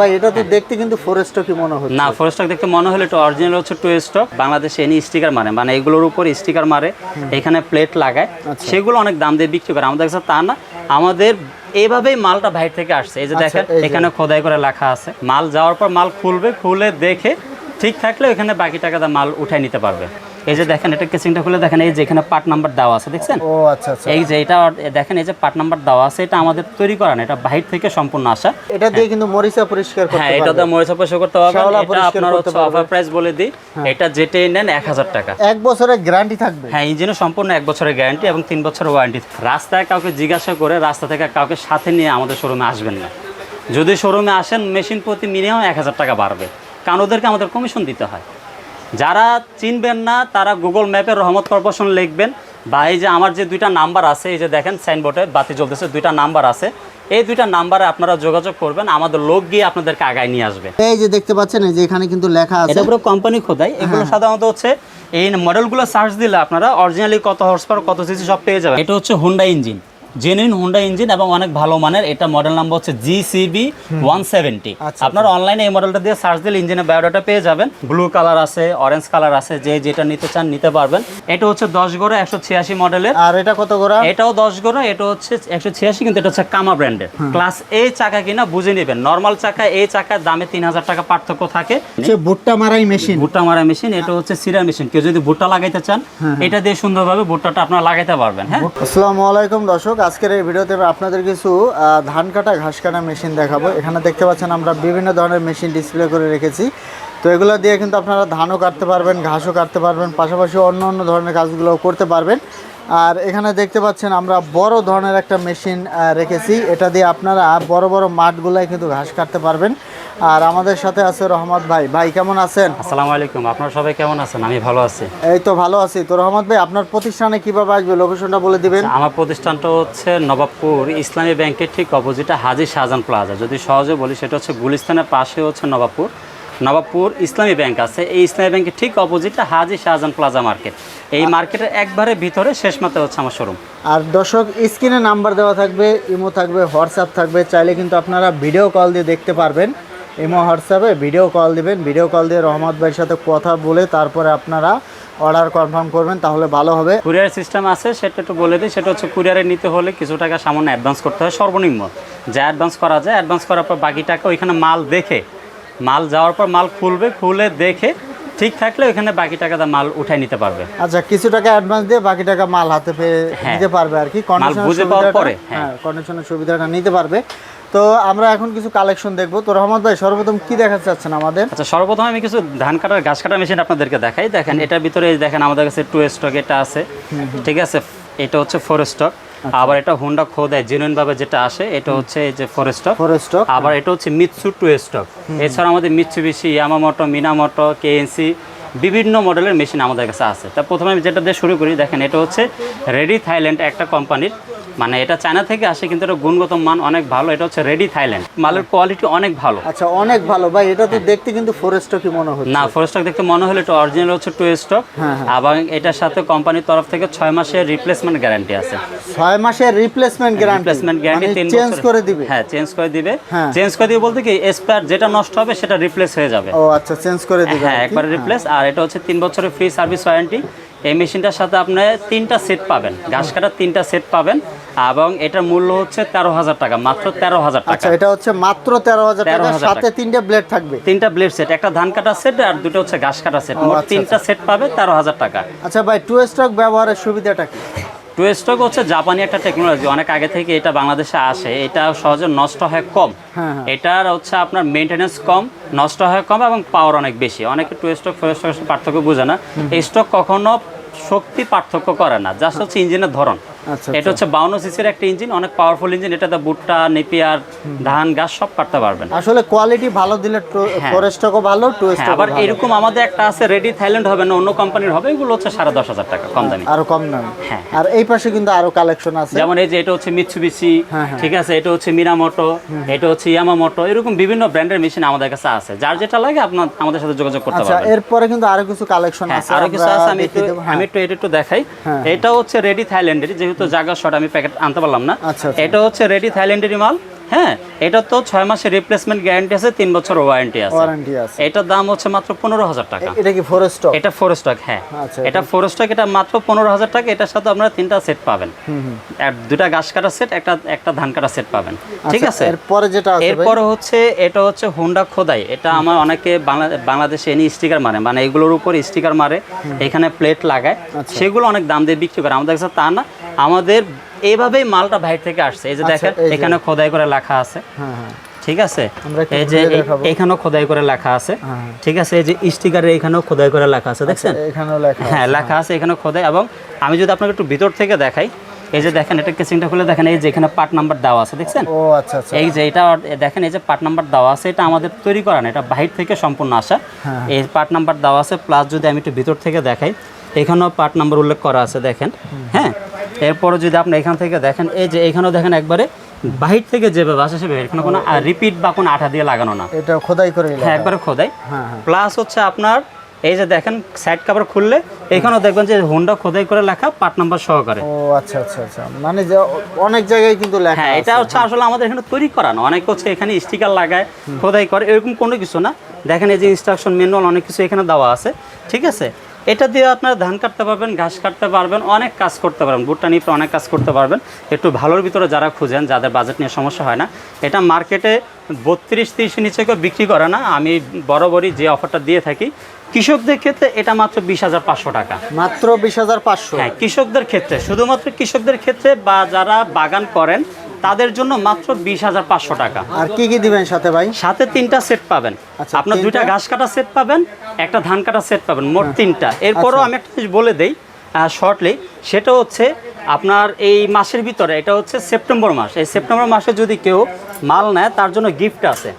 ভাই এটা তো দেখতে কিন্তু ফরেস্ট কি মনে হচ্ছে। না ফরেস্টক দেখতে মনে হলে এটা অরিজিনাল হচ্ছে টু স্টক বাংলাদেশে এনি স্টিকার মারে মানে এগুলোর উপর স্টিকার মারে এখানে প্লেট লাগায়। আচ্ছা। সেগুলো অনেক দাম দিয়ে বিক্রি করে। আমাদের কাছে তা না আমাদের এইভাবেই মালটা বাইরে থেকে আসছে। এই যে আচ্ছা, দেখেন এখানে খোদাই করে লেখা আছে। মাল যাওয়ার পর মাল খুলবে খুলে দেখে ঠিক থাকলে এখানে বাকি টাকা মাল উঠাই নিতে পারবে। এই যে দেখেন এটা কেসিংটা খুলে দেখেন এই যে এখানে পার্ট নাম্বার দেওয়া আছে দেখছেন? ও আচ্ছা আচ্ছা। এই যে এটা দেখেন এই যে পার্ট নাম্বার দেওয়া আছে এটা আমাদের তৈরি করা না এটা বাহির থেকে সম্পূর্ণ আসা। এটা দিয়ে কিন্তু মরিচা পরিষ্কার করতে হ্যাঁ এটা তো মরিচা পয়সা করতে হবে এটা আপনার হচ্ছে অফার প্রাইস বলে দিই এটা যেটাই নেন এক হাজার টাকা। এক বছরের গ্যারান্টি থাকবে। হ্যাঁ ইঞ্জিনের সম্পূর্ণ এক বছরের গ্যারান্টি এবং তিন বছরের ওয়ারেন্টি রাস্তায় কাউকে জিজ্ঞাসা করে রাস্তা থেকে কাউকে সাথে নিয়ে আমাদের শোরুমে আসবেন না। যদি শোরুমে আসেন মেশিন প্রতি মিনিমাম এক হাজার টাকা বাড়বে। কারণ ওদেরকে আমাদের কমিশন দিতে হয়। যারা চিনবেন না তারা গুগল ম্যাপে রহমত কর্পোরেশন লিখবেন। বা এই যে আমার যে দুইটা নাম্বার আছে এই যে দেখেন সাইনবোর্ডে বাতি জ্বলতেছে দুইটা নাম্বার আছে। এই দুইটা নাম্বারে আপনারা যোগাযোগ করবেন আমাদের লোক গিয়ে আপনাদেরকে আগায় নিয়ে আসবে। এই যে দেখতে পাচ্ছেন এই যে এখানে কিন্তু লেখা আছে। এটা পুরো কোম্পানি খোদাই। এগুলো সাধারণত হচ্ছে এই মডেলগুলো সার্চ দিলে আপনারা অরিজিনালি কত হর্স পাওয়ার কত সিসি সব পেয়ে যাবেন। এটা হচ্ছে Honda engine genuine Honda engine এবং অনেক ভালো মানের। এটা মডেল নাম্বার হচ্ছে জিসিবি ওয়ান সেভেন্টি আপনারা অনলাইনে এই মডেলটা দিয়ে সার্চ দিলে ইঞ্জিনের বায়োডাটা পেয়ে যাবেন। ব্লু কালার আছে অরেঞ্জ কালার আছে যে যেটা নিতে চান নিতে পারবেন। এটা হচ্ছে দশ গড়ে একশো ছিয়াশি মডেলের আর এটা কত গোড়া এটাও দশ গড়া এটা হচ্ছে একশো ছিয়াশি কিন্তু এটা হচ্ছে কামা ব্র্যান্ডের ক্লাস এ চাকা কিনা বুঝে নেবেন। নর্মাল চাকা এই চাকার দামে তিন হাজার টাকা পার্থক্য থাকে। ভুট্টা মারাই মেশিন ভুট্টা মারাই মেশিন এটা হচ্ছে সিরা মেশিন কেউ যদি ভুট্টা লাগাইতে চান এটা দিয়ে সুন্দরভাবে ভুট্টাটা আপনারা লাগাইতে পারবেন হ্যাঁ? আসসালামু আলাইকুম দর্শক আজকের এই ভিডিওতে আপনাদের কিছু ধান কাটা, ঘাস কাটা মেশিন দেখাবো। এখানে দেখতে পাচ্ছেন আমরা বিভিন্ন ধরনের মেশিন ডিসপ্লে করে রেখেছি। তো এগুলো দিয়ে কিন্তু আপনারা ধানও কাটতে পারবেন, ঘাসও কাটতে পারবেন, পাশাপাশি অন্য অন্য ধরনের কাজগুলোও করতে পারবেন। আর এখানে দেখতে পাচ্ছেন আমরা বড় ধরনের একটা মেশিন রেখেছি। এটা দিয়ে আপনারা বড় বড় মাঠগুলোয় কিন্তু ঘাস কাটতে পারবেন। আর আমাদের সাথে আছে রহমত ভাই। ভাই কেমন আছেন? আসসালামু আলাইকুম। আপনারা সবাই কেমন আছেন? আমি ভালো আছি। এই তো ভালো আছি। তো রহমত ভাই আপনার প্রতিষ্ঠানে কীভাবে আসবে? লোকেশনটা বলে দিবেন। আমার প্রতিষ্ঠানটা হচ্ছে নবাবপুর ইসলামী ব্যাংকের ঠিক অপোজিটে হাজি শাহজাহান প্লাজা। যদি সহজে বলি সেটা হচ্ছে গুলিস্তানের পাশে হচ্ছে নবাবপুর। নবাবপুর ইসলামী ব্যাংক আছে। এই ইসলামী ব্যাংকের ঠিক অপোজিটে হাজি শাহজাহান প্লাজা মার্কেট। এই মার্কেটের একবারে ভিতরে শেষ মাথা হচ্ছে আমার শোরুম আর দর্শক স্ক্রিনে নাম্বার দেওয়া থাকবে ইমো থাকবে হোয়াটসঅ্যাপ থাকবে। চাইলে কিন্তু আপনারা ভিডিও কল দিয়ে দেখতে পারবেন। ইমো হোয়াটসঅ্যাপে ভিডিও কল দিবেন ভিডিও কল দিয়ে রহমত ভাইয়ের সাথে কথা বলে তারপরে আপনারা অর্ডার কনফার্ম করবেন তাহলে ভালো হবে কুরিয়ার সিস্টেম আছে সেটা একটু বলে দিই সেটা হচ্ছে কুরিয়ারে নিতে হলে কিছু টাকা সামান্য অ্যাডভান্স করতে হয় সর্বনিম্ন যা অ্যাডভান্স করা যায় অ্যাডভান্স করার পর বাকি টাকা ওইখানে মাল দেখে মাল যাওয়ার পর মাল খুলবে খুলে দেখে ঠিক থাকলে ওইখানে বাকি টাকা মাল উঠাই নিতে পারবে আচ্ছা কিছু টাকা অ্যাডভান্স দিয়ে বাকি টাকা মাল হাতে পেয়ে হ্যাঁ। নিতে পারবে আর কি কন্ডিশনের বুঝে পাওয়ার সুবিধাটা পরে, হ্যাঁ। হ্যাঁ কন্ডিশনের সুবিধাটা নিতে পারবে তো আমরা এখন কিছু কালেকশন দেখব। তো রহমত ভাই সর্বপ্রথম কি দেখাতে চাচ্ছেন আমাদের? আচ্ছা সর্বপ্রথম আমি কিছু ধান কাটার ঘাস কাটার মেশিন আপনাদেরকে দেখাই। দেখেন এটার ভিতরে দেখেন আমাদের কাছে টু স্টক এটা আছে। ঠিক আছে? এটা হচ্ছে ফোর স্টক আচ্ছা। আবার এটা হোন্ডা খোদায় জেনুইন ভাবে যেটা আসে এটা হচ্ছে এই যে ফোর স্টক ফরেস্ট আবার এটা হচ্ছে মিৎসু টু স্টক এছাড়া আমাদের মিৎসুবিশি ইয়ামামোটো মিনামোটো কেএনসি বিভিন্ন মডেলের মেশিন আমাদের কাছে আছে। তা প্রথমে আমি যেটা দিয়ে শুরু করি দেখেন এটা হচ্ছে রেডি থাইল্যান্ড একটা কোম্পানির মানে এটা চায়না থেকে আসে কিন্তু এটা গুণগত মান অনেক ভালো। এটা হচ্ছে রেডি থাইল্যান্ড। মালের কোয়ালিটি অনেক ভালো। আচ্ছা অনেক ভালো। ভাই এটা তো দেখতে কিন্তু ফরেস্ট কি মনে হচ্ছে। না ফোর স্টক দেখতে মনে হলো এটা অরিজিনাল হচ্ছে টু স্টক হ্যাঁ, এবং এটার সাথে কোম্পানির তরফ থেকে ছয় মাসের রিপ্লেসমেন্ট গ্যারান্টি আছে। ছয় মাসের রিপ্লেসমেন্ট গ্যারান্টি রিপ্লেসমেন্ট গ্যারান্টি তিন চেঞ্জ করে দিবে? হ্যাঁ চেঞ্জ করে দিবে। হ্যাঁ। চেঞ্জ করে দিবে বলতে কি স্পেয়ার যেটা নষ্ট হবে সেটা রিপ্লেস হয়ে যাবে। ও আচ্ছা চেঞ্জ করে দিবে হ্যাঁ। একবারে রিপ্লেস আর এটা হচ্ছে তিন বছরের ফ্রি সার্ভিস ওয়ারেন্টি এই মেশিনটার সাথে আপনি তিনটা সেট পাবেন। ঘাস কাটার তিনটা সেট পাবেন এবং এটার মূল্য হচ্ছে তেরো হাজার টাকা মাত্র তেরো হাজার টাকা। আচ্ছা এটা হচ্ছে মাত্র তেরো হাজার টাকা সাথে তিনটে ব্লেড থাকবে। তিনটা ব্লেড সেট একটা ধান কাটা সেট আর দুটো হচ্ছে ঘাস কাটা সেট মোট আচ্ছা, তিনটা সেট পাবে তেরো হাজার টাকা। আচ্ছা ভাই টু স্টক ব্যবহারের সুবিধাটা কি? টু স্টক হচ্ছে জাপানি একটা টেকনোলজি অনেক আগে থেকে এটা বাংলাদেশে আসে। এটা সহজে নষ্ট হয় কম। হ্যাঁ, হ্যাঁ। এটার হচ্ছে আপনার মেনটেনেন্স কম নষ্ট হয় কম এবং পাওয়ার অনেক বেশি। অনেকে টু স্টক ফোর স্টক পার্থক্য বোঝে না। এই স্টক কখনো শক্তি পার্থক্য করে না জাস্ট হচ্ছে ইঞ্জিনের ধরন। এটা হচ্ছে বাউন্ন সিসির একটা ইঞ্জিন অনেক পাওয়ারফুল ইঞ্জিন এটাতে ভুট্টা নেপিয়ার ধান গাছ সব কাটতে পারবেন। আসলে কোয়ালিটি ভালো দিলে ফরেস্টকও ভালো টু হ্যাঁ আবার এরকম আমাদের একটা আছে রেডি থাইল্যান্ড হবে না অন্য কোম্পানির হবে এগুলো হচ্ছে সাড়ে দশ হাজার টাকা কম দামি। আরও কম দাম। হ্যাঁ। আর এই পাশে কিন্তু আরও কালেকশন আছে। যেমন এই যে এটা হচ্ছে হ্যাঁ, হ্যাঁ। ঠিক আছে এটা হচ্ছে মিরামোটো এটা হচ্ছে ইয়ামামোটো এরকম বিভিন্ন ব্র্যান্ডের মেশিন আমাদের কাছে আছে। যার যেটা লাগে আপনার আমাদের সাথে যোগাযোগ করতে আচ্ছা পারবেন। এরপরে কিন্তু আরও কিছু কালেকশন হ্যাঁ আছে আরও কিছু আছে আমি একটু। হ্যাঁ। আমি একটু এটা একটু দেখাই। হ্যাঁ। এটা হচ্ছে রেডি থাইল্যান্ডের যেহেতু জায়গা শট আমি প্যাকেট আনতে পারলাম না। আচ্ছা, আচ্ছা। এটা হচ্ছে রেডি থাইল্যান্ডেরই মাল। হ্যাঁ এটা তো ছয় মাসের রিপ্লেসমেন্ট গ্যারান্টি আছে তিন বছর ওয়ারেন্টি আছে। ওয়ারেন্টি আছে। এটার দাম হচ্ছে মাত্র পনেরো হাজার টাকা। এটা কি ফোর স্টক এটা ফোর স্টক হ্যাঁ। আচ্ছা, এটা ফোর স্টক এটা মাত্র পনেরো হাজার টাকা। এটার সাথে আপনারা তিনটা সেট পাবেন। দুটা ঘাস কাটা সেট একটা একটা ধান কাটা সেট পাবেন। ঠিক আছে? এরপরে যেটা আছে ভাই? হচ্ছে এটা হচ্ছে হোন্ডা খোদাই। এটা আমার অনেকে বাংলাদেশে এনে স্টিকার মারে। মানে এগুলোর উপর স্টিকার মারে। এখানে প্লেট লাগায়। আচ্ছা। সেগুলো অনেক দাম দিয়ে বিক্রি করে। আমাদের কাছে তা না। আমাদের এইভাবেই মালটা বাইরে থেকে আসছে। এই যে আচ্ছা, দেখেন এখানে খোদাই করে লেখা আছে। হ্যাঁ হ্যাঁ। ঠিক আছে? এই যে। এখানেও খোদাই করে লেখা আছে। হ্যাঁ। ঠিক আছে? এই যে স্টিকারে এখানেও খোদাই করে লেখা আছে দেখছেন? এখানেও লেখা হ্যাঁ লেখা আছে এখানে খোদাই। এবং আমি যদি আপনাকে একটু ভিতর থেকে দেখাই এই যে দেখেন এটা কেসিংটা খুলে দেখেন এই যে এখানে পার্ট নাম্বার দেওয়া আছে দেখছেন? ও আচ্ছা আচ্ছা। এই যে এটা দেখেন এই যে পার্ট নাম্বার দেওয়া আছে এটা আমাদের তৈরি করা না এটা বাহির থেকে সম্পূর্ণ আসা। হ্যাঁ। এই পার্ট নাম্বার দেওয়া আছে প্লাস যদি আমি একটু ভিতর থেকে দেখাই এখানেও পার্ট নাম্বার উল্লেখ করা আছে দেখেন। হ্যাঁ? এরপরে যদি আপনি এখান থেকে দেখেন এই যে এখানেও দেখেন একবারে বাহির থেকে যেভাবে আসে সেভাবে এখানে কোনো রিপিট বা কোনো আঠা দিয়ে লাগানো না। এটা খোদাই করে হ্যাঁ একবারে খোদাই। হ্যাঁ হ্যাঁ। প্লাস হচ্ছে আপনার এই যে দেখেন সাইড কাভার খুললে এখানেও দেখবেন যে হোন্ডা খোদাই করে লেখা পার্ট নাম্বার সহকারে। ও আচ্ছা আচ্ছা আচ্ছা। মানে যে অনেক জায়গায় কিন্তু লেখা হ্যাঁ এটা হচ্ছে আসলে আমাদের এখানে তৈরি করা না। অনেক হচ্ছে এখানে স্টিকার লাগায় খোদাই করে এরকম কোনো কিছু না। দেখেন এই যে ইনস্ট্রাকশন ম্যানুয়াল অনেক কিছু এখানে দেওয়া আছে। ঠিক আছে? এটা দিয়ে আপনারা ধান কাটতে পারবেন ঘাস কাটতে পারবেন অনেক কাজ করতে পারবেন। ভুট্টা নিয়ে অনেক কাজ করতে পারবেন। একটু ভালোর ভিতরে যারা খুঁজেন যাদের বাজেট নিয়ে সমস্যা হয় না এটা মার্কেটে বত্রিশ তিরিশের নিচে কেউ বিক্রি করে না। আমি বরাবরই যে অফারটা দিয়ে থাকি কৃষকদের ক্ষেত্রে এটা মাত্র বিশ হাজার পাঁচশো টাকা। মাত্র বিশ হাজার পাঁচশো? হ্যাঁ কৃষকদের ক্ষেত্রে শুধুমাত্র কৃষকদের ক্ষেত্রে বা যারা বাগান করেন তাদের জন্য মাত্র বিশ হাজার পাঁচশো টাকা। আর কি কি দিবেন সাথে ভাই? সাথে তিনটা সেট পাবেন। আচ্ছা, আপনার দুইটা? ঘাস কাটা সেট পাবেন একটা ধান কাটা সেট পাবেন মোট তিনটা। এরপরও আচ্ছা। আমি একটা জিনিস বলে দেই শর্টলি সেটা হচ্ছে আপনার এই মাসের ভিতরে এটা হচ্ছে সেপ্টেম্বর মাস। এই সেপ্টেম্বর মাসে যদি কেউ মাল নেয় তার জন্য গিফট আছে।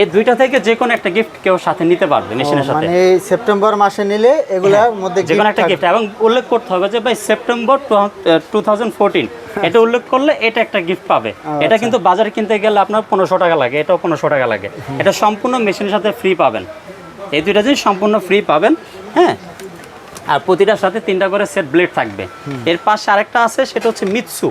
এই দুইটা থেকে যে কোনো একটা গিফট কেউ সাথে নিতে পারবে মেশিনের সাথে। মানে এই সেপ্টেম্বর মাসে নিলে এগুলার মধ্যে যে কোনো একটা গিফট এবং উল্লেখ করতে হবে যে ভাই সেপ্টেম্বর টু থাউজেন্ড ফোরটিন এটা উল্লেখ করলে এটা একটা গিফট পাবে। এটা কিন্তু বাজারে কিনতে গেলে আপনার পনেরোশো টাকা লাগে এটাও পনেরোশো টাকা লাগে। এটা সম্পূর্ণ মেশিনের সাথে ফ্রি পাবেন। এই দুইটা জিনিস সম্পূর্ণ ফ্রি পাবেন হ্যাঁ? আর প্রতিটার সাথে তিনটা করে সেট ব্লেড থাকবে। এর পাশে আরেকটা আছে সেটা হচ্ছে মিৎসু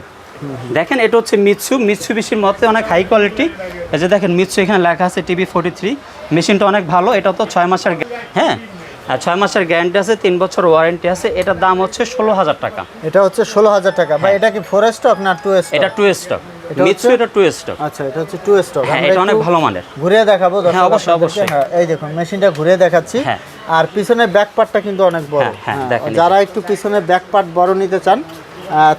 দেখেন এটা হচ্ছে মিৎসু মিৎসু বেশির মধ্যে অনেক হাই কোয়ালিটি এই যে দেখেন মিৎসু এখানে লেখা আছে টিভি ফোর্টি থ্রি মেশিনটা অনেক ভালো এটা তো ছয় মাসের হ্যাঁ? আর ছয় মাসের গ্যারান্টি আছে তিন বছর ওয়ারেন্টি আছে এটার দাম হচ্ছে ষোলো হাজার টাকা। এটা হচ্ছে ষোলো হাজার টাকা বা এটা কি ফোর স্টক না টু স্টক এটা টু স্টক এটা মিৎসু এটা টু স্টক আচ্ছা এটা হচ্ছে টু স্টক হ্যাঁ এটা অনেক ভালো মানের। ঘুরে দেখাবো হ্যাঁ, অবশ্যই, অবশ্যই। হ্যাঁ, এই দেখুন মেশিনটা ঘুরে দেখাচ্ছি। হ্যাঁ। আর পিছনের ব্যাক পার্টটা কিন্তু অনেক বড়। হ্যাঁ, হ্যাঁ, হ্যাঁ, দেখেন যারা একটু পিছনে ব্যাক পার্ট বড় নিতে চান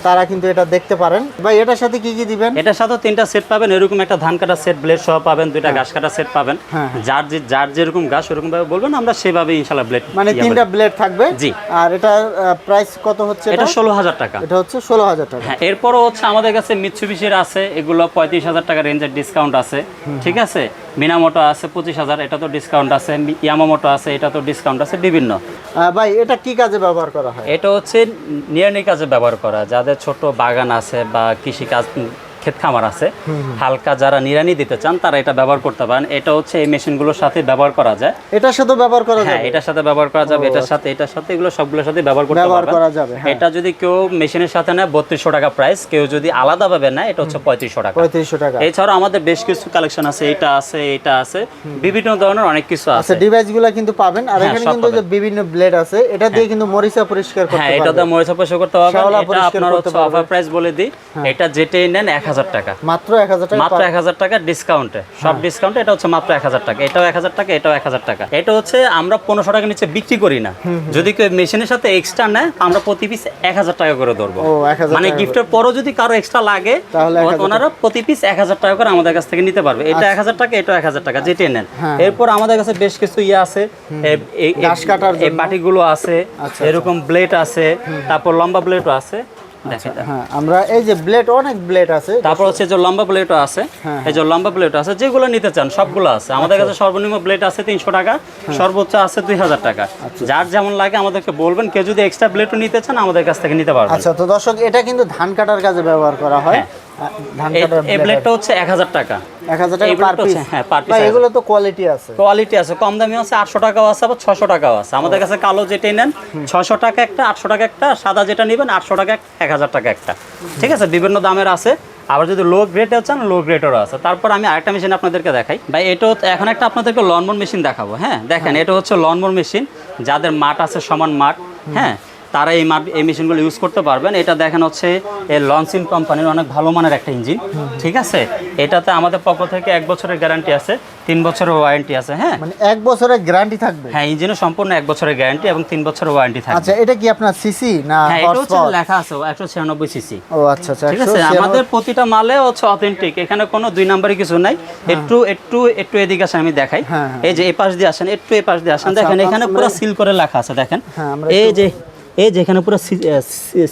তারা কিন্তু এটা দেখতে পারেন। ভাই এটার সাথে কি কি দিবেন? এটার সাথে তিনটা সেট পাবেন এরকম একটা ধান কাটা সেট ব্লেড সহ পাবেন দুইটা ঘাস কাটা সেট পাবেন। হ্যাঁ, হ্যাঁ। যার যে যার যেরকম ঘাস ওরকম ভাবে বলবেন আমরা সেভাবে ইনশাল্লাহ ব্লেড মানে তিনটা ব্লেড থাকবে। জি। আর এটা প্রাইস কত হচ্ছে এটা এটা ষোলো হাজার টাকা। এটা হচ্ছে ষোলো হাজার টাকা। হ্যাঁ এরপরও হচ্ছে আমাদের কাছে মিৎসুবিশির আছে এগুলো পঁয়ত্রিশ হাজার টাকা রেঞ্জের ডিসকাউন্ট আছে। ঠিক আছে? মিনামোটো আছে পঁচিশ হাজার এটা তো ডিসকাউন্ট আছে ইয়ামামোটো আছে এটা তো ডিসকাউন্ট আছে বিভিন্ন। ভাই এটা কি কাজে ব্যবহার করা হয়? এটা হচ্ছে নিয়ানি কাজে ব্যবহার করা যাদের ছোট বাগান আছে বা কৃষি কাজ ক্ষেত খামার আছে হালকা যারা নিরানি দিতে চান তারা এটা ব্যবহার করতে পারেন। এটা হচ্ছে এই মেশিনগুলোর সাথে ব্যবহার করা যায়। এটার সাথে ব্যবহার করা হ্যাঁ এটার সাথে ব্যবহার করা যাবে এটার সাথে এটার সাথে এগুলো সবগুলোর সাথে ব্যবহার করতে ব্যবহার করা যাবে, হ্যাঁ। এটা যদি কেউ মেশিনের সাথে নেয় বত্রিশশো টাকা প্রাইস কেউ যদি আলাদাভাবে নেয় এটা হচ্ছে পঁয়ত্রিশশো টাকা। পঁয়ত্রিশশো টাকা। এছাড়াও আমাদের বেশ কিছু কালেকশন আছে এটা আছে এটা আছে বিভিন্ন ধরনের অনেক কিছু আচ্ছা আছে। ডিভাইসগুলা কিন্তু পাবেন। আর হ্যাঁ, এখানে কিন্তু যে বিভিন্ন ব্লেড আছে এটা দিয়ে কিন্তু মরিচা পরিষ্কার করতে হ্যাঁ এটা পারবেন। তো মরিচা পয়সা করতে পারবেন। এটা আপনার হচ্ছে। অফার প্রাইস বলে দিই। এটা যেটাই নেন এক হাজার টাকা মাত্র এক হাজার টাকা মাত্র এক হাজার টাকা ডিসকাউন্টে সব ডিসকাউন্টে এটা হচ্ছে মাত্র এক হাজার টাকা এটাও এক হাজার টাকা এটাও এক হাজার টাকা এটা হচ্ছে আমরা পনেরোশো টাকা নিচে বিক্রি করি না যদি কেউ মেশিনের সাথে এক্সট্রা নেয় আমরা প্রতি পিস এক হাজার টাকা করে ধরবো এক মানে গিফটের পরও যদি কারও এক্সট্রা লাগে তাহলে ওনারা প্রতি পিস এক হাজার টাকা করে আমাদের কাছ থেকে নিতে পারবে এটা এক হাজার টাকা এটা এক হাজার টাকা যেটাই নেন হ্যাঁ। এরপর আমাদের কাছে বেশ কিছু ইয়ে আছে এই- বাটিগুলো আছে আচ্ছা, এরকম ব্লেড আছে তারপর লম্বা ব্লেডও আছে হ্যাঁ আমরা এই যে ব্লেড অনেক ব্লেড আছে। তারপর হচ্ছে যে লম্বা প্লেটও আছে হ্যাঁ, এই যে লম্বা আছে যেগুলো নিতে চান সবগুলো আছে। আমাদের আচ্ছা। কাছে সর্বনিম্ন ব্লেড আছে তিনশো টাকা সর্বোচ্চ আছে দুই হাজার টাকা। আচ্ছা। যার যেমন লাগে আমাদেরকে বলবেন কেউ যদি এক্সট্রা নিতে চান আমাদের কাছ থেকে নিতে পারবেন। আচ্ছা তো দর্শক এটা কিন্তু ধান কাটার কাজে ব্যবহার করা হয়। হ্যাঁ। এই- হচ্ছে এক হাজার টাকা। এক হাজার টাকা পার পিস হ্যাঁ, এগুলো তো কোয়ালিটি আছে। কোয়ালিটি আছে কম দামি আছে আটশো টাকাও আছে আবার ছশো টাকাও আছে। আমাদের কাছে কালো যেটাই নেন ছশো টাকা একটা আটশো টাকা একটা সাদা যেটা নেবেন আটশো টাকা এক- এক হাজার টাকা একটা। ঠিক আছে বিভিন্ন দামের আছে। আবার যদি লো গ্রেডেও চান লো গ্রেডেরও আছে। তারপর আমি আরেকটা মেশিন আপনাদেরকে দেখাই। ভাই এটা এখন একটা আপনাদেরকে লনমোর মেশিন দেখাবো হ্যাঁ? দেখেন এটা হচ্ছে লনমোর মেশিন যাদের মাঠ আছে সমান মাঠ হ্যাঁ? তারা এই এই মেশিনগুলো ইউজ করতে পারবেন। এটা দেখেন হচ্ছে এই লনসিন কোম্পানির অনেক ভালো মানের একটা ইঞ্জিন ঠিক আছে? এটাতে আমাদের পক্ষ থেকে এক বছরের গ্যারান্টি আছে তিন বছরের ওয়ারেন্টি আছে হ্যাঁ? মানে এক বছরের গ্যারান্টি থাকবে? হ্যাঁ ইঞ্জিনের সম্পূর্ণ এক বছরের গ্যারান্টি এবং তিন বছরের ওয়ারেন্টি থাকবে। আচ্ছা এটা কি আপনার সিসি না হ্যাঁ এটা হচ্ছে লেখা আছে একশো ছিয়ানব্বই সিসি ও আচ্ছা আচ্ছা ঠিক আছে? আমাদের প্রতিটা মালে হচ্ছে অথেন্টিক এখানে কোনো দুই নাম্বারই কিছু নাই। একটু একটু একটু এদিকে আসেন আমি দেখাই। হ্যাঁ, এই যে এই পাশ দিয়ে আসেন একটু এই পাশ দিয়ে আসেন দেখেন এখানে পুরো সিল করে লেখা আছে দেখেন। হ্যাঁ, এই যে এই যে এখানে পুরো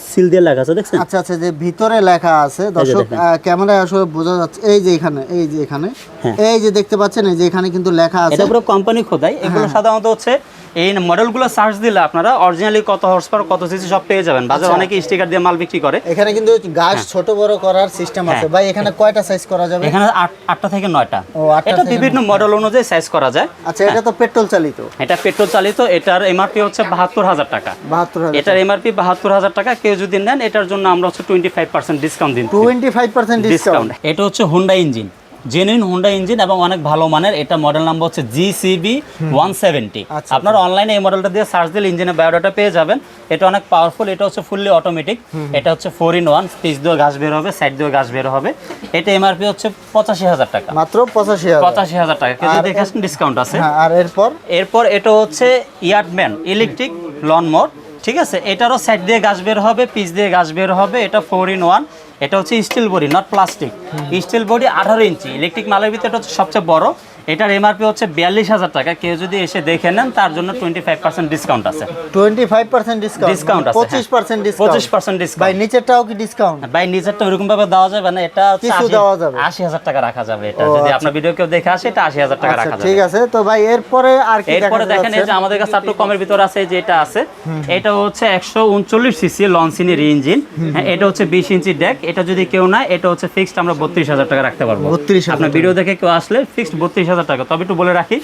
সিল দিয়ে লেখা আছে দেখছেন আচ্ছা আচ্ছা যে ভিতরে লেখা আছে দর্শক ক্যামেরায় আসলে বোঝা যাচ্ছে এই যে এখানে এই যে এখানে হ্যাঁ। এই যে দেখতে পাচ্ছেন এই যে এখানে কিন্তু লেখা আছে এটা পুরো কোম্পানি খোদাই এগুলো হ্যাঁ। সাধারণত হচ্ছে এই মডেলগুলো সার্চ দিলে আপনারা অরিজিনালি কত হর্স পাওয়ার কত সিসি সব পেয়ে যাবেন। বাজার আচ্ছা। অনেকে স্টিকার দিয়ে মাল বিক্রি করে। এখানে কিন্তু গাছ ছোট বড় করার সিস্টেম আছে। হ্যাঁ। ভাই এখানে কয়টা সাইজ করা যাবে? এখানে আট- আটটা থেকে নয়টা। ও, আটটা এটা বিভিন্ন মডেল অনুযায়ী সাইজ করা যায়। আচ্ছা এটা তো পেট্রোল চালিত। এটা পেট্রোল চালিত এটার এমআরপি হচ্ছে বাহাত্তর হাজার টাকা। বাহাত্তর হাজার এটার এমআরপি বাহাত্তর হাজার টাকা কেউ যদি নেন এটার জন্য আমরা হচ্ছে টোয়েন্টি ফাইভ পার্সেন্ট ডিসকাউন্ট দিন twenty five percent discount discount এটা হচ্ছে Honda engine genuine Honda engine এবং অনেক ভালো মানের। এটা মডেল নাম্বার হচ্ছে জি জিসিবি ওয়ান সেভেন্টি আপনার অনলাইনে এই মডেলটা দিয়ে সার্চ দিলে ইঞ্জিনের বায়োডাটা পেয়ে যাবেন। এটা অনেক পাওয়ারফুল এটা হচ্ছে ফুললি অটোমেটিক এটা হচ্ছে ফোর ইন ওয়ান পিস দিয়ে ঘাস বের হবে সাইড দিয়ে ঘাস বের হবে। এটা এমআরপি হচ্ছে পঁচাশি হাজার টাকা। মাত্র পঁচাশি হাজার। পঁচাশি হাজার টাকা। কেউ আর যদি দেখে আসেন ডিসকাউন্ট আছে। হ্যাঁ আর এরপর? এরপর এটা হচ্ছে ইয়ার্ডম্যান ইলেকট্রিক লন মোড ঠিক আছে? এটারও সাইড দিয়ে গাছ বের হবে পিচ দিয়ে গাছ বের হবে। এটা ফোর ইন ওয়ান এটা হচ্ছে steel body not plastic steel body আঠারো ইঞ্চি। ইলেকট্রিক মালের ভিতরে এটা হচ্ছে সবচেয়ে বড়। এটার এমআরপি হচ্ছে বিয়াল্লিশ হাজার টাকা। কেউ যদি এসে দেখে নেন তার জন্য টোয়েন্টি ফাইভ পার্সেন্ট ডিসকাউন্ট আছে। টোয়েন্টি ফাইভ পার্সেন্ট ডিসকাউন্ট আছে, পঁচিশ পার্সেন্ট পঁচিশ পার্সেন্ট ভাই ডিসকাউন্ট নিচেরটাও কি ডিসকাউন্ট ভাই নিজেরটা ওইরকম ভাবে দেওয়া যাবে না এটা কিছু দেওয়া যাবে। আশি হাজার টাকা রাখা যাবে এটা। যদি আচ্ছা। আপনার ভিডিও কেউ দেখে আসে এটা আশি হাজার টাকা আচ্ছা রাখা যাবে। ঠিক আছে। তো ভাই এরপরে আর কি এরপরে দেখেন এই যে আমাদের কাছে একটু কমের ভিতর আছে যে এটা আছে। এটা হচ্ছে একশো উনচল্লিশ সিসি লনসিনের ইঞ্জিন। হ্যাঁ এটা হচ্ছে বিশ ইঞ্চি ডেক এটা যদি কেউ না এটা হচ্ছে ফিক্সড আমরা বত্রিশ হাজার টাকা রাখতে পারব। 32,000 আপনার ভিডিও দেখে কেউ আসলে ফিক্সড বত্রিশ হাজার টাকা। তবে একটু বলে রাখি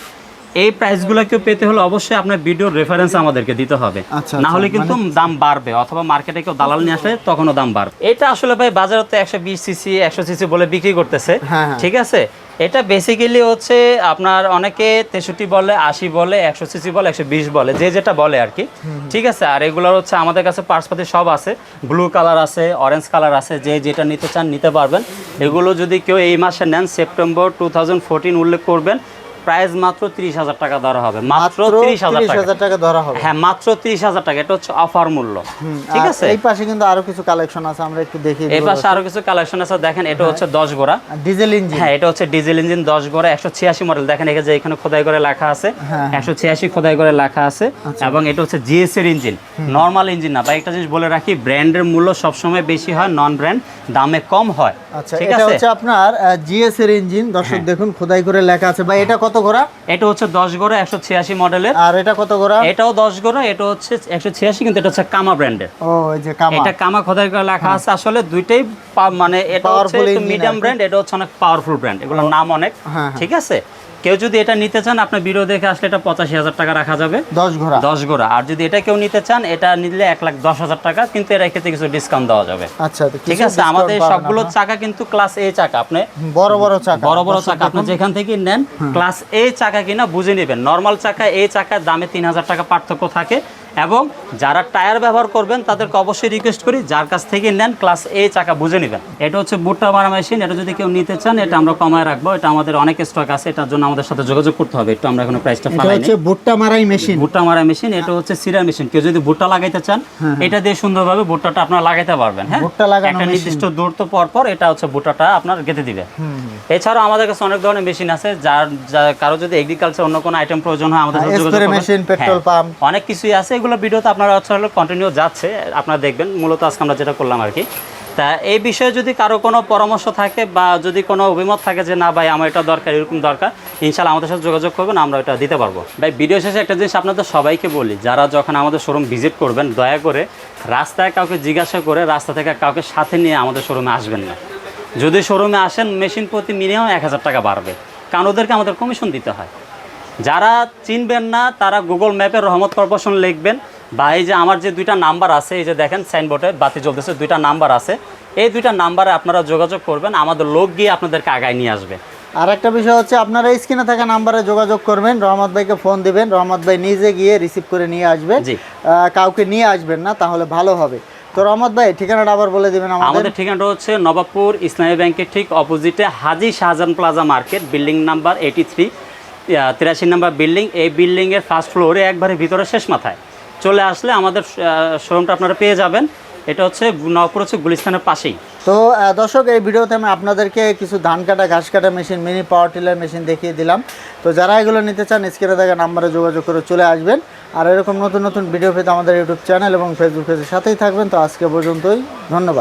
এই প্রাইসগুলো কেউ পেতে হলে অবশ্যই আপনার ভিডিওর রেফারেন্স আমাদেরকে দিতে হবে। আচ্ছা, না হলে আচ্ছা, কিন্তু দাম বাড়বে অথবা মার্কেটে কেউ দালাল নিয়ে আসলে তখনও দাম বাড়বে। এটা আসলে ভাই বাজারে তো একশো বিশ সিসি একশো সিসি বলে বিক্রি করতেছে। হ্যাঁ, হ্যাঁ। ঠিক আছে? এটা বেসিক্যালি হচ্ছে আপনার অনেকে তেষট্টি বলে আশি বলে একশো সিসি বলে একশো বিশ বলে যে যেটা বলে আর কি। ঠিক আছে? আর এগুলোর হচ্ছে আমাদের কাছে পার্সপাতি সব আছে। ব্লু কালার আছে অরেঞ্জ কালার আছে যে যেটা নিতে চান নিতে পারবেন। এগুলো যদি কেউ এই মাসে নেন সেপ্টেম্বর টু উল্লেখ করবেন প্রাইস মাত্র তিরিশ হাজার টাকা ধরা হবে। মাত্র তিরিশ হাজার টাকা। ধরা হবে। হ্যাঁ মাত্র তিরিশ হাজার টাকা। এটা হচ্ছে অফার মূল্য। ঠিক আছে? এই পাশে কিন্তু আরও কিছু কালেকশন আছে আমরা একটু দেখি এই পাশে আরও কিছু কালেকশন আছে দেখেন এটা হচ্ছে দশ গোড়া। ডিজেল ইঞ্জিন হ্যাঁ এটা হচ্ছে ডিজেল ইঞ্জিন দশ গড়ে একশো ছিয়াশি মডেল দেখেন এখানে যে এখানে খোদাই করে লেখা আছে। হ্যাঁ। একশো ছিয়াশি খোদাই করে লেখা আছে। এবং এটা হচ্ছে জিএস এর ইঞ্জিন নর্মাল ইঞ্জিন না। বা একটা জিনিস বলে রাখি ব্র্যান্ডের মূল্য সবসময় বেশি হয় নন ব্র্যান্ড দামে কম হয়। আচ্ছা ঠিক এটা আছে? হচ্ছে আপনার জিএস এর ইঞ্জিন দর্শক দেখুন খোদাই করে লেখা আছে। ভাই এটা কত ঘোড়া? এটা হচ্ছে দশ গোড়া একশো ছিয়াশি মডেলের। আর এটা কত ঘোড়া? এটাও দশ গোড়া এটা হচ্ছে একশো ছিয়াশি কিন্তু এটা হচ্ছে কামা ব্র্যান্ডের ও এই যে কামা। এটা কামা খোদাই করে লেখা আছে। আসলে দুইটাই মানে এটা হচ্ছে মিডিয়াম ব্র্যান্ড এটা হচ্ছে অনেক পাওয়ারফুল ব্র্যান্ড এগুলোর নাম অনেক হ্যাঁ, হ্যাঁ। ঠিক আছে? কেউ যদি এটা নিতে চান আপনার ভিডিও দেখে আসলে এটা পঁচাশি হাজার টাকা রাখা যাবে। দশ ঘোড়া। দশ ঘোড়া। আর যদি এটা কেউ নিতে চান এটা নিলে এক লাখ দশ হাজার টাকা কিন্তু এর ক্ষেত্রে কিছু ডিসকাউন্ট দেওয়া যাবে। আচ্ছা ঠিক আছে? আমাদের সবগুলো চাকা কিন্তু ক্লাস এ চাকা। আপনি বড় বড় চাকা। বড় বড় চাকা। আপনি যেখান থেকে নেন ক্লাস এ চাকা কিনা বুঝে নেবেন। নর্মাল চাকা এ চাকা দামে তিন হাজার টাকা পার্থক্য থাকে। এবং যারা টায়ার ব্যবহার করবেন তাদেরকে অবশ্যই রিকোয়েস্ট করি যার কাছ থেকে নেন ক্লাস এ চাকা বুঝে নেবেন। এটা হচ্ছে ভুট্টা মারা মেশিন এটা যদি কেউ নিতে চান এটা আমরা কমায় রাখব। এটা আমাদের অনেক স্টক আছে এটার জন্য আমাদের সাথে যোগাযোগ করতে হবে। একটু আমরা এখন প্রাইসটা ফালাই হচ্ছে ভুট্টা মারাই মেশিন ভুট্টা মারা মেশিন এটা হচ্ছে সিরা মেশিন কেউ যদি ভুট্টা লাগাইতে চান এটা দিয়ে সুন্দরভাবে ভুট্টাটা আপনারা লাগাইতে পারবেন হ্যাঁ? ভুট্টা লাগানো একটা নির্দিষ্ট দূরত্ব পর পর এটা হচ্ছে ভুট্টাটা আপনার গেঁথে দিবে। এছাড়াও আমাদের কাছে অনেক ধরনের মেশিন আছে যার কারও যদি এগ্রিকালচার অন্য কোনো আইটেম প্রয়োজন হয় আমাদের হ্যাঁ, machine, petrol হ্যাঁ, অনেক কিছুই আছে এগুলো ভিডিওতে আপনারা হচ্ছে কন্টিনিউ যাচ্ছে, আপনারা দেখবেন, মূলত আজকে আমরা যেটা করলাম আর কি। তা এই বিষয়ে যদি কারও কোনো পরামর্শ থাকে বা যদি কোনো অভিমত থাকে যে, না ভাই, আমার এটা দরকার, এরকম দরকার ইনশাল্লাহ আমাদের সাথে যোগাযোগ করবেন, আমরা এটা দিতে পারব। ভাই, ভিডিও শেষে একটা জিনিস আপনাদের সবাইকে বলি, যারা যখন আমাদের শোরুম ভিজিট করবেন, দয়া করে রাস্তায় কাউকে জিজ্ঞাসা করে রাস্তা থেকে কাউকে সাথে নিয়ে আমাদের শোরুমে আসবেন না। যদি শোরুমে আসেন মেশিন প্রতি মিনিমাম এক হাজার টাকা বাড়বে। কারণ ওদেরকে আমাদের কমিশন দিতে হয়। যারা চিনবেন না তারা গুগল ম্যাপে রহমত কর্পোরেশন লিখবেন। বা এই যে আমার যে দুইটা নাম্বার আছে এই যে দেখেন সাইনবোর্ডে বাতি জ্বলতেছে দুইটা নাম্বার আছে। এই দুইটা নাম্বারে আপনারা যোগাযোগ করবেন আমাদের লোক গিয়ে আপনাদেরকে আগায় নিয়ে আসবে। আর একটা বিষয় হচ্ছে আপনারা স্ক্রিনে থাকা নাম্বারে যোগাযোগ করবেন রহমত ভাইকে ফোন দিবেন রহমত ভাই নিজে গিয়ে রিসিভ করে নিয়ে আসবে। জি। কাউকে নিয়ে আসবেন না তাহলে ভালো হবে। তো রহমত ভাই ঠিকানাটা আবার বলে দিবেন আমাদের। আমাদের ঠিকানাটা হচ্ছে নবাবপুর ইসলামী ব্যাংকের ঠিক অপোজিটে Haji Shahjahan plaza market building number eighty three তিরাশি নাম্বার বিল্ডিং, এই বিল্ডিংয়ের ফার্স্ট ফ্লোরে একবারে ভিতরে শেষ মাথায়। চলে আসলে আমাদের শোরুমটা আপনারা পেয়ে যাবেন। এটা হচ্ছে নবপুর হচ্ছে গুলিস্তানের পাশেই। তো দর্শক, এই ভিডিওতে আমি আপনাদেরকে কিছু ধান কাটা, ঘাস কাটা machine mini power tiller machine দেখিয়ে দিলাম। তো, যারা এগুলো নিতে চান, স্ক্রিনে থাকা নাম্বারে যোগাযোগ করে চলে আসবেন। আর এরকম নতুন নতুন ভিডিও পেতে আমাদের ইউটিউব চ্যানেল এবং ফেসবুক পেজের সাথেই থাকবেন। তো, আজকে পর্যন্তই, ধন্যবাদ।